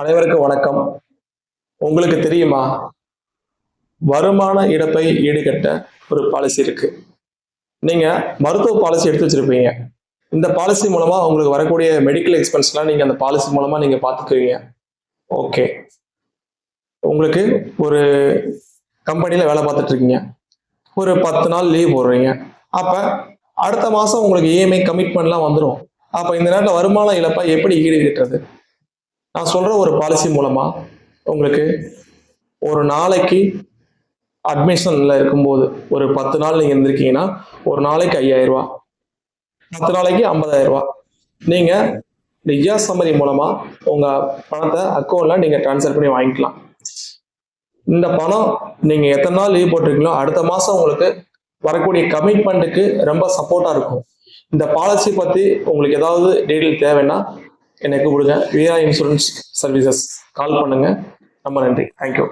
அனைவருக்கும் வணக்கம். உங்களுக்கு தெரியுமா? வருமான இழப்பை ஈடுகட்ட ஒரு பாலிசி இருக்கு. நீங்க மருத்துவ பாலிசி எடுத்து வச்சிருப்பீங்க. இந்த பாலிசி மூலமா உங்களுக்கு வரக்கூடிய மெடிக்கல் எக்ஸ்பென்ஸ்லாம் நீங்க அந்த பாலிசி மூலமா நீங்க பாத்துக்குவீங்க. ஓகே உங்களுக்கு ஒரு கம்பெனியில வேலை பார்த்துட்டு இருக்கீங்க. ஒரு பத்து நாள் லீவ் போடுறீங்க. அப்ப அடுத்த மாசம் உங்களுக்கு இஎம்ஐ கமிட்மெண்ட்லாம் வந்துடும் அப்ப இந்த நேரத்தில் வருமான இழப்பை எப்படி ஈடுகட்டுறது? நான் சொல்கிற ஒரு பாலிசி மூலமாக உங்களுக்கு ஒரு நாளைக்கு அட்மிஷனில் இருக்கும்போது ஒரு பத்து நாள் நீங்கள் இருந்திருக்கீங்கன்னா ஒரு நாளைக்கு ஐயாயிரரூபா பத்து நாளைக்கு ஐம்பதாயிரரூபா நீங்கள் நீங்க நிஜா சம்மரி மூலமாக உங்கள் பணத்தை அக்கௌண்ட்டில் நீங்கள் ட்ரான்ஸ்ஃபர் பண்ணி வாங்கிக்கலாம். இந்த பணம் நீங்கள் எத்தனை நாள் லீவ் போட்டிருக்கீங்களோ அடுத்த மாதம் உங்களுக்கு வரக்கூடிய கமிட்மெண்ட்டுக்கு ரொம்ப சப்போர்ட்டாக இருக்கும். இந்த பாலிசி பற்றி உங்களுக்கு ஏதாவது டீட்டெயில் தேவைன்னா எனக்கு கொடுங்க விஆர் இன்சூரன்ஸ் சர்வீசஸ் கால் பண்ணுங்க. ரொம்ப நன்றி. தேங்க்யூ